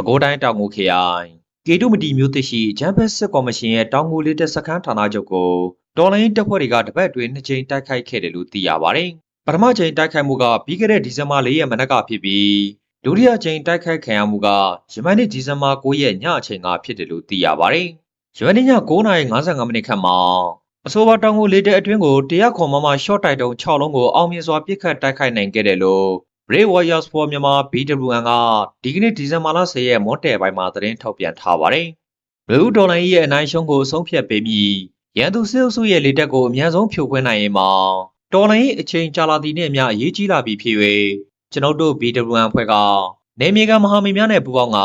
ပဲခူးတိုင်းတောင်ငူခရိုင်ကေတုမတီမျိုးသစ်ရှိဂျမ်ဘက်စစ်ကော်မရှင်ရဲ့တောင်ငူလေးတက်စခန်းဌာနချုပ်ကိုတော်လိုင်းတပ်ဖွဲ့တွေကတပတ်အတွင်းနှစ်ကြိမ်တိုက်ခိုက်ခဲ့တယ်လို့သိရပါတယ်။ပထမကြိမ်တိုက်ခိုက်မှုကပြီးခဲ့တဲ့ဒီဇင်ဘာ၄ရက်မနက်ကဖြစ်ပြီးဒုတိယကြိမ်တိုက်ခိုက်ခံရမှုကယမန်နေ့ဒီဇင်ဘာ9ရက်ညအချိန်ကဖြစ်တယ်လို့သိရပါတယ်။ယမန်နေ့ည9:55မိနစ်ခန့်မှာအဆိုပါတောင်ငူလေးတက်အတွင်းကိုတရားခွန်မမရှော့တိုက်တုံ6လုံးကိုအောင်မြင်စွာပစ်ခတ်တိုက်ခိုက်နိုင်ခဲ့တယ်လို့ Ray Warriors for မြန်မာ BWN ကဒီကနေ့ဒီဇင်ဘာလ10ရက်မွန်တယ်ပိုင်းမှာသတင်းထုတ်ပြန်ထားပါတယ်။ဘလူးဒေါ်လာရဲ့အနိုင်ရှုံးကိုအဆုံးဖြတ်ပေးပြီးရန်သူစစ်အုပ်စုရဲ့လေတပ်ကိုအများဆုံးဖြိုခွင်းနိုင်ရင်မှာဒေါ်လာရဲ့အချိန်ကြာလာသည့်နဲ့အမျှအရေးကြီးလာပြီဖြစ်၍ကျွန်ုပ်တို့ BWN အဖွဲ့ကနေမြေကမဟာမိတ်များနဲ့ပူးပေါင်းက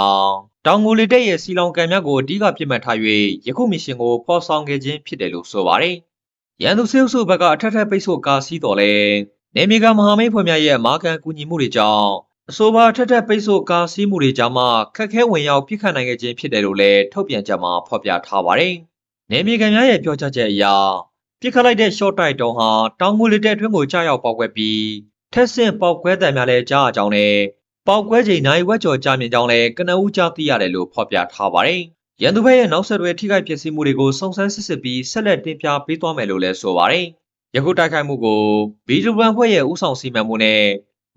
တောင်ငူလေတပ်ရဲ့စီလောင်ကံများကိုအဓိကပြစ်မှတ်ထား၍ယခုမစ်ရှင်ကိုဖော်ဆောင်ခဲ့ခြင်းဖြစ်တယ်လို့ဆိုပါတယ်။ရန်သူစစ်အုပ်စုဘက်ကအထက်ထက်ပိတ်ဆို့ကာစီးတော်လဲ နေမြေကမဟာမိတ်ဖွဲ့များရဲ့မာကန်ကူညီမှုတွေကြောင့်အဆိုပါထက်ထက်ပိတ်ဆို့ကာစီးမှုတွေကြောင့်မှခက်ခဲဝင်ရောက်ပြစ်ခတ်နိုင်ခဲ့ခြင်းဖြစ်တယ်လို့လည်းထုတ်ပြန်ချက်မှာဖော်ပြထားပါတယ်။နေမြေကများရဲ့ပြောကြားချက်အရပြစ်ခတ်လိုက်တဲ့ short တိုက်တုံးဟာတောင်ငူလက်တဲ့အတွင်းကိုကြားရောက်ပေါက်ကွဲပြီးထက်ဆင့်ပေါက်ကွဲတံများလည်းကြားအကြောင်းနဲ့ပေါက်ကွဲချိန်နိုင်ဝက်ကျော်ကြာမြင့်ကြောင်းလည်းကနဦးကြားသိရတယ်လို့ဖော်ပြထားပါတယ်။ရန်သူဘက်ရဲ့နောက်ဆက်တွဲထိခိုက်ပျက်စီးမှုတွေကိုစုံစမ်းစစ်ဆေးပြီးဆက်လက်တင်ပြပေးသွားမယ်လို့လည်းဆိုပါတယ်။ ယခုတိုက်ခိုက်မှုကိုဘီဂျူဘန်ဖွဲ့ရဲ့ဦးဆောင်စီမံမှုနဲ့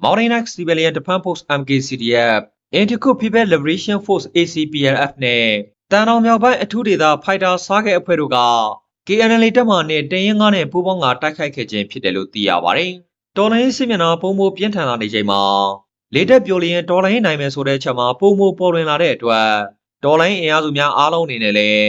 Mountain Axe Civilian Defense Force MKCDF, Anti-Coup People Liberation Force ACPLF နဲ့တန်တော်မြောက်ပိုင်းအထူးဒေသဖိုက်တာစားခဲ့အဖွဲ့တို့က KNL တပ်မှနဲ့တရင်ငါးနဲ့ပူးပေါင်းကတိုက်ခိုက်ခဲ့ခြင်းဖြစ်တယ်လို့သိရပါတယ်။တော်လိုင်းစစ်မျက်နှာပုံမပြင်းထန်လာနေချိန်မှာလေတက်ပြိုလျင်တော်လိုင်းနိုင်မယ်ဆိုတဲ့ချက်မှာပုံမပေါ်လွင်လာတဲ့အတွက်တော်လိုင်းအင်အားစုများအားလုံးအနေနဲ့လည်း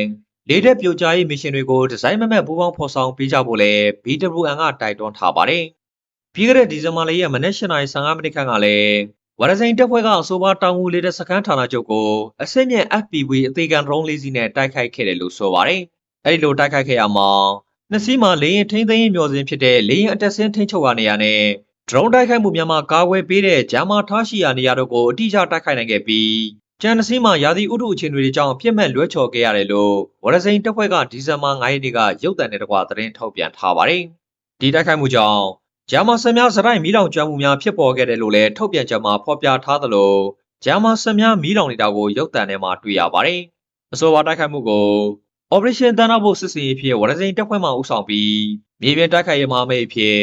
လေတက်ပြိုကျရေးမစ်ရှင်တွေကိုဒီဇိုင်းမမတ်ပူးပေါင်းဖော်ဆောင်ပေးကြဖို့လည်း BWN ကတိုက်တွန်းထားပါတယ်။ပြီးခဲ့တဲ့ဒီဇင်ဘာလရဲ့မနက်၈:၅မိနစ်ခန့်ကလည်းဝရစိန်တပ်ဖွဲ့ကအဆိုပါတောင်ငူလေတဲ့စခန်းဌာနချုပ်ကိုအစစ်မြင့် FPV အသေးခံဒရုန်းလေးစီးနဲ့တိုက်ခိုက်ခဲ့တယ်လို့ဆိုပါတယ်။အဲဒီလိုတိုက်ခိုက်ခဲ့ရမှာနှစ်စီးမှာလေရင်ထိမ့်သိမ်းရေးမျော်စင်ဖြစ်တဲ့လေရင်အတက်ဆင်းထိန်းချုပ်ရာနေရာနဲ့ဒရုန်းတိုက်ခိုက်မှုများမှာကာကွယ်ပေးတဲ့ဂျာမာထားရှိရာနေရာတို့ကိုအတိအကျတိုက်ခိုက်နိုင်ခဲ့ပြီး ကျန်နှစ်စီးမှာရာသီဥတုအခြေအနေတွေကြောင့်ပြစ်မှတ်လွှဲချော်ခဲ့ရတယ်လို့ဝရစိန်တပ်ဖွဲ့ကဒီဇင်ဘာ9ရက်နေ့ကရုပ်သံနဲ့တကွာသတင်းထုတ်ပြန်ထားပါတယ်။ဒီတိုက်ခိုက်မှုကြောင့်ဂျာမန်ဆန်များစရိုက်မီးလောင်ကျွမ်းမှုများဖြစ်ပေါ်ခဲ့တယ်လို့လည်းထုတ်ပြန်ချက်မှာဖော်ပြထားသလိုဂျာမန်ဆန်များမီးလောင်နေတာကိုရုပ်သံထဲမှာတွေ့ရပါတယ်။အဆိုပါတိုက်ခိုက်မှုကို Operation တန်းတော်ဖို့စစ်စင်ရေးဖြစ်ဝရစိန်တပ်ဖွဲ့မှဦးဆောင်ပြီးမြေပြင်တိုက်ခိုက်ရေးမှာမိတ်ဖြစ်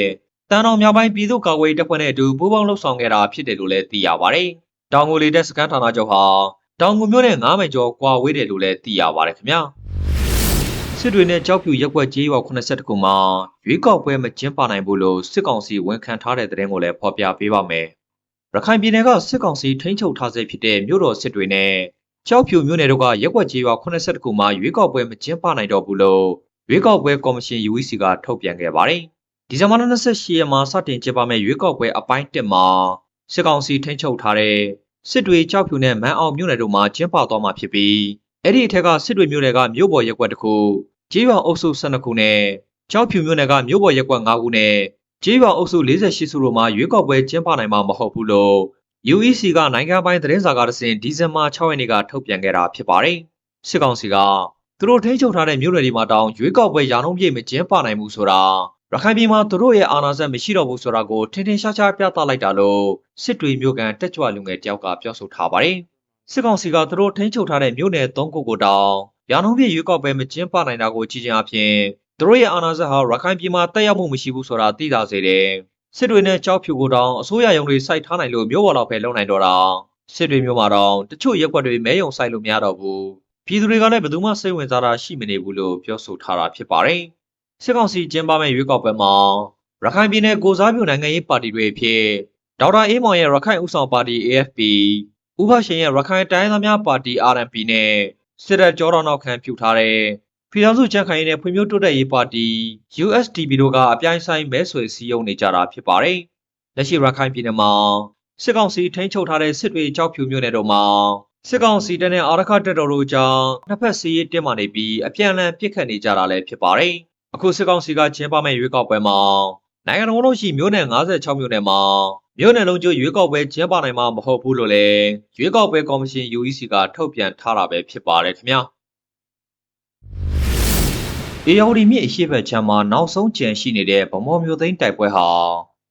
တန်းတော်မြောက်ပိုင်းပြည်သူ့ကာကွယ်ရေးတပ်ဖွဲ့နဲ့အတူပူးပေါင်းလှုပ်ဆောင်ခဲ့တာဖြစ်တယ်လို့လည်းသိရပါတယ်။ တောင်ငူလေတပ်စခန်းဌာနချုပ်ဟာတောင်ငူမြို့နဲ့9မိုင်ကျော်ကွာဝေးတယ်လို့လည်းသိရပါတယ်ခင်ဗျာ။စစ်တွေနဲ့ကြောက်ဖြူရက်ွက်ကြေးရွာ82ခုမှာရွေးကောက်ပွဲမကျင်းပနိုင်ဘူးလို့စစ်ကောင်စီဝန်ခံထားတဲ့သတင်းကိုလည်းဖော်ပြပေးပါမယ်။ရခိုင်ပြည်နယ်ကစစ်ကောင်စီထိန်းချုပ်ထားဆဲဖြစ်တဲ့မြို့တော်စစ်တွေနဲ့ကြောက်ဖြူမြို့နယ်တို့ကရက်ွက်ကြေးရွာ82ခုမှာရွေးကောက်ပွဲမကျင်းပနိုင်တော့ဘူးလို့ရွေးကောက်ပွဲကော်မရှင် UEC ကထုတ်ပြန်ခဲ့ပါတယ်။ဒီဇင်ဘာလ28ရက်မှာစတင်ကျင်းပမယ့်ရွေးကောက်ပွဲအပိုင်း1မှာ စစ်ကောင်စီထိန်းချုပ်ထားတဲ့စစ်တွေကြောက်ဖြူနဲ့မန်းအောင်မြို့နယ်တို့မှာကျင်းပသွားမှာဖြစ်ပြီးအဲ့ဒီအထက်ကစစ်တွေမြို့နယ်ကမြို့ပေါ်ရက်ွက်တစ်ခုကြေးရွာအုပ်စု12ခုနဲ့ကြောက်ဖြူမြို့နယ်ကမြို့ပေါ်ရက်ကွက်9ခုနဲ့ကြေးရွာအုပ်စု48စုတို့မှာရွေးကောက်ပွဲကျင်းပနိုင်မှာမဟုတ်ဘူးလို့ UEC ကနိုင်ငံပိုင်းသတင်းစာကတစဉ်ဒီဇင်ဘာ6ရက်နေ့ကထုတ်ပြန်ခဲ့တာဖြစ်ပါတယ်။စစ်ကောင်စီကသူတို့ထိန်းချုပ်ထားတဲ့မြို့နယ်တွေမှာတောင်ရွေးကောက်ပွဲရာနှုန်းပြည့်မကျင်းပနိုင်ဘူးဆိုတာ ရခိုင်ပြည်မှာသူတို့ရဲ့အာဏာစက်မရှိတော့ဘူးဆိုတာကိုထင်ထင်ရှားရှားပြသလိုက်တာလို့စစ်တွေမြို့ကန်တက်ကြွလူငယ်တယောက်ကပြောဆိုထားပါတယ်။စစ်ကောင်စီကသူတို့ထိန်းချုပ်ထားတဲ့မြို့နယ်၃ခုကိုတောင်ရာနှုန်းပြည့်ရွေးကောက်ပွဲမကျင်းပနိုင်တာကိုကြည့်ခြင်းအပြင်သူတို့ရဲ့အာဏာစက်ဟာရခိုင်ပြည်မှာတက်ရောက်မှုမရှိဘူးဆိုတာသိသာစေတယ်။စစ်တွေနဲ့ကြောက်ဖြူကိုတောင်အစိုးရရုံးတွေစိုက်ထားနိုင်လို့မြို့ပေါ်လောက်ပဲလုံနိုင်တော့တာ။စစ်တွေမြို့မှာတော့တချို့ရက်ွက်တွေမဲယုံစိုက်လို့မရတော့ဘူး။ပြည်သူတွေကလည်းဘယ်သူမှစိတ်ဝင်စားတာရှိမနေဘူးလို့ပြောဆိုထားတာဖြစ်ပါတယ်။ စစ်ကောင်စီကျင်းပမဲ့ရွေးကောက်ပွဲမှာရခိုင်ပြည်နယ်ကိုစားပြုနိုင်ငံရေးပါတီတွေဖြစ်ဒေါက်တာအေးမောင်ရဲ့ရခိုင်ဥဆောင်ပါတီ AFP ဥပရှင်ရဲ့ရခိုင်တိုင်းသားများပါတီ RNP နဲ့စစ်တပ်ကြောတော်နောက်ခံပြုထားတဲ့ပြည်ထောင်စုကြံ့ခိုင်ရေးနဲ့ဖွံ့ဖြိုးတိုးတက်ရေးပါတီ USDP တို့ကအပြိုင်ဆိုင်မဲဆွယ်စည်းရုံးနေကြတာဖြစ်ပါတယ်။လက်ရှိရခိုင်ပြည်နယ်မှာစစ်ကောင်စီထိန်းချုပ်ထားတဲ့စစ်တွေကြောက်ဖြူမြို့နယ်တို့မှာစစ်ကောင်စီတပ်နဲ့အာရခတပ်တော်တို့ကြောင့်နှစ်ဖက်စီးရေးတင်းမာနေပြီးအပြန်အလှန်ပစ်ခတ်နေကြတာလည်းဖြစ်ပါတယ်။ အခုစစ်ကောင်စီကကျင်းပမဲ့ရွေးကောက်ပွဲမှာနိုင်ငံတော်လုံးရှိမြို့နယ်56မြို့နယ်မှာမြို့နယ်လုံးကျရွေးကောက်ပွဲကျင်းပနိုင်မှာမဟုတ်ဘူးလို့လည်းရွေးကောက်ပွဲကော်မရှင် UEC ကထုတ်ပြန်ထားတာပဲဖြစ်ပါတယ်ခင်ဗျာ။အေယာဝတီမြစ်အရှိတ်ဘက်ချမ်းမှာနောက်ဆုံးကြံရှိနေတဲ့ဗမော်မျိုးသိန်းတိုက်ပွဲဟာ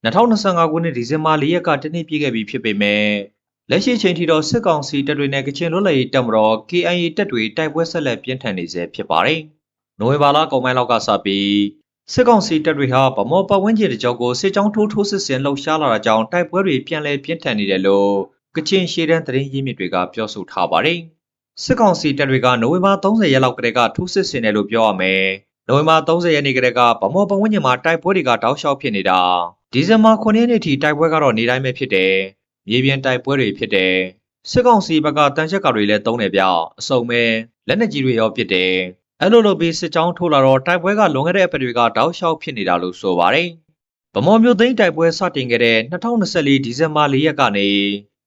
2025ခုနှစ်ဒီဇင်ဘာ၄ရက်ကတနေ့ပြည့်ခဲ့ပြီဖြစ်ပေမဲ့လက်ရှိချိန်ထိတော့စစ်ကောင်စီတပ်တွေနဲ့ကချင်လွတ်လပ်ရေးတပ်မတော် KIA တပ်တွေတိုက်ပွဲဆက်လက်ပြင်းထန်နေဆဲဖြစ်ပါတယ်။ နိုဝင်ဘာလကုန်ပိုင်းလောက်ကစပြီးစစ်ကောင်စီတပ်တွေဟာဗမော်ပတ်ဝန်းကျင်တကြောကိုစစ်ကြောင်းထိုးထိုးစစ်ဆင်လှုပ်ရှားလာတာကြောင့်တိုက်ပွဲတွေပြန်လည်ပြင်းထန်နေတယ်လို့ကချင်ရှေ့တန်းသတင်းရင်းမြစ်တွေကပြောဆိုထားပါတယ်။စစ်ကောင်စီတပ်တွေကနိုဝင်ဘာ30ရက်လောက်ကတည်းကထိုးစစ်ဆင်တယ်လို့ပြောရမယ်။နိုဝင်ဘာ30ရက်နေ့ကတည်းကဗမော်ပတ်ဝန်းကျင်မှာတိုက်ပွဲတွေကတောက်လျှောက်ဖြစ်နေတာဒီဇင်ဘာ9ရက်နေ့ထိတိုက်ပွဲကတော့နေတိုင်းပဲဖြစ်တယ်။မြေပြင်တိုက်ပွဲတွေဖြစ်တယ်။စစ်ကောင်စီဘက်ကတန်ချက်ကတွေလည်းတုံးတယ်ဗျ။အစုံပဲလက်နက်ကြီးတွေရောဖြစ်တယ်။ အဲ့လိုလိုပြီးစစ်ကြောင်းထိုးလာတော့တိုက်ပွဲကလွန်ခဲ့တဲ့အပတ်တွေကတောက်လျှောက်ဖြစ်နေတာလို့ဆိုပါတယ်။ဗမော်မျိုးသိန်းတိုက်ပွဲစတင်ခဲ့တဲ့2024ဒီဇင်ဘာ4ရက်ကနေ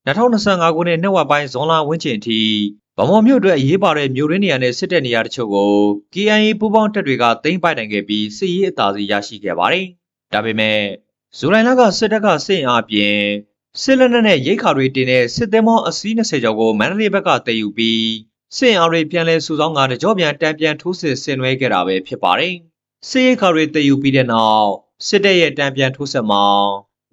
2025ခုနှစ်နှစ်ဝက်ပိုင်းဇွန်လဝန်းကျင်အထိဗမော်မြို့အတွက်အရေးပါတဲ့မြို့ရင်းနေရာနဲ့စစ်တဲ့နေရာတချို့ကို KIA ပူးပေါင်းတပ်တွေကသိမ်းပိုက်နိုင်ခဲ့ပြီးစစ်ရေးအသာစီးရရှိခဲ့ပါတယ်။ဒါပေမဲ့ဇူလိုင်လကစစ်တပ်ကစစ်အင်အားပြင်စစ်လက်နက်နဲ့ရိတ်ခါတွေတင်တဲ့စစ်သင်္ဘောအစီး20ကျော်ကိုမန္တလေးဘက်ကတည်ယူပြီး စစ်အင်အားတွေပြန်လဲစုဆောင်းကတကြောပြန်တန်ပြန်ထိုးစစ်ဆင်နွှဲခဲ့တာပဲဖြစ်ပါတယ်။စစ်ရိတ်ခါတွေတည်ယူပြီးတဲ့နောက်စစ်တပ်ရဲ့တန်ပြန်ထိုးစစ်မှာ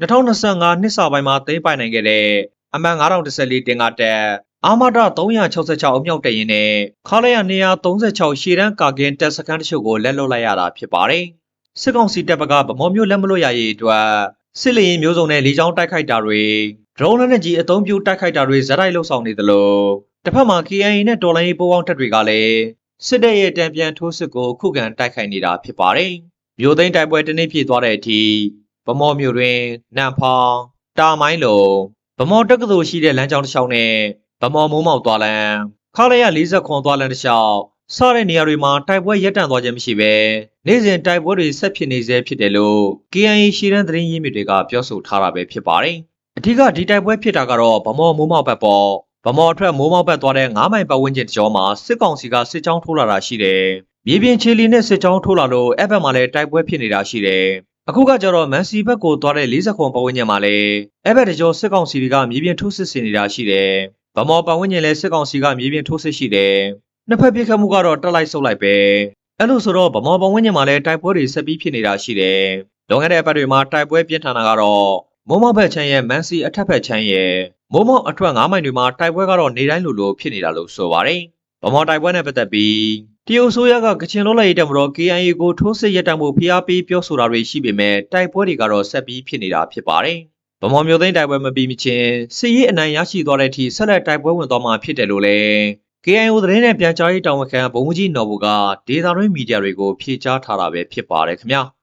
2025နှစ်စပိုင်းမှာသိမ်းပိုက်နိုင်ခဲ့တဲ့အမှန်9014တင်ကတက်အာမဒ366အမြောက်တရင်နဲ့ခါလရ236ရှေ့တန်းကာကင်တပ်စခန်းတချို့ကိုလက်လွတ်လိုက်ရတာဖြစ်ပါတယ်။စစ်ကောင်စီတပ်ဘက်ကဗမော်မျိုးလက်မလွတ်ရရေးအတွက်စစ်လျင်မျိုးစုံနဲ့လေကြောင်းတိုက်ခိုက်တာတွေဒရုန်းလက်နက်ကြီးအုံပြုတိုက်ခိုက်တာတွေဇက်တိုက်လှုပ်ဆောင်နေသလို တစ်ဖက်မှာ KIA နဲ့တော်လိုင်းရေးပူးပေါင်းတပ်တွေကလည်းစစ်တပ်ရဲ့တံပြန်ထိုးစစ်ကိုခုခံတိုက်ခိုက်နေတာဖြစ်ပါတယ်။မျိုးသိန်းတိုက်ပွဲတစ်နေ့ပြည့်သွားတဲ့အထိဗမော်မျိုးတွင်နန့်ဖောင်းတာမိုင်းလုံဗမော်တက္ကသိုလ်ရှိတဲ့လမ်းကြောင်းတစ်လျှောက်နဲ့ဗမော်မိုးမောက်သွားလမ်းခါလရ40ခွန်သွားလမ်းတစ်လျှောက်စတဲ့နေရာတွေမှာတိုက်ပွဲရပ်တန့်သွားခြင်းမရှိဘဲနေ့စဉ်တိုက်ပွဲတွေဆက်ဖြစ်နေဆဲဖြစ်တယ်လို့ KIA ရှီရန်သတင်းရင်းမြစ်တွေကပြောဆိုထားတာပဲဖြစ်ပါတယ်။အထူးကဒီတိုက်ပွဲဖြစ်တာကတော့ဗမော်မိုးမောက်ဘက်ပေါ် ဗမော်အထက်မိုးမောက်ဘက်သွားတဲ့9မိုင်ပတ်ဝန်းကျင်တကြောမှာစစ်ကောင်စီကစစ်ကြောင်းထိုးလာတာရှိတယ်။မြေပြင်ခြေလီနဲ့စစ်ကြောင်းထိုးလာလို့အဲ့ဘက်မှာလည်းတိုက်ပွဲဖြစ်နေတာရှိတယ်။အခုကကြတော့မန်စီဘက်ကိုသွားတဲ့40ခွန်ပတ်ဝန်းကျင်မှာလည်းအဲ့ဘက်တကြောစစ်ကောင်စီတွေကမြေပြင်ထိုးစစ်ဆင်နေတာရှိတယ်။ဗမော်ပတ်ဝန်းကျင်လည်းစစ်ကောင်စီကမြေပြင်ထိုးစစ်ရှိတယ်။နှစ်ဖက်ပြစ်ခတ်မှုကတော့တက်လိုက်ဆုတ်လိုက်ပဲ။အဲ့လိုဆိုတော့ဗမော်ပတ်ဝန်းကျင်မှာလည်းတိုက်ပွဲတွေဆက်ပြီးဖြစ်နေတာရှိတယ်။လွန်ခဲ့တဲ့အပတ်တွေမှာတိုက်ပွဲပြင်းထန်တာကတော့မိုးမောက်ဘက်ချမ်းရဲ့မန်စီအထက်ဘက်ချမ်းရဲ့ မိုးမောက်အထွက်9မိုင်တွေမှာတိုက်ပွဲကတော့နေတိုင်းလိုလိုဖြစ်နေတာလို့ဆိုပါတယ်။ဗမော်တိုက်ပွဲနဲ့ပတ်သက်ပြီးတရုတ်ဆိုရကကချင်လောလိုက်ရေးတပ်မတော် KIA ကိုထိုးစစ်ရပ်တန့်မှုဖိအားပေးပြောဆိုတာတွေရှိပေမဲ့တိုက်ပွဲတွေကတော့ဆက်ပြီးဖြစ်နေတာဖြစ်ပါတယ်။ဗမော်မျိုးသိန်းတိုက်ပွဲမပြီးမချင်းစစ်ရေးအနိုင်ရရှိသွားတဲ့အထိဆက်လက်တိုက်ပွဲဝင်သွားမှာဖြစ်တယ်လို့လည်း KIO သတင်းနဲ့ပြန်ကြားရေးတာဝန်ခံဗိုလ်မှူးကြီးနော်ဘူကဒေတာရင်းမီဒီယာတွေကိုဖြေကြားထားတာပဲဖြစ်ပါတယ်ခင်ဗျာ။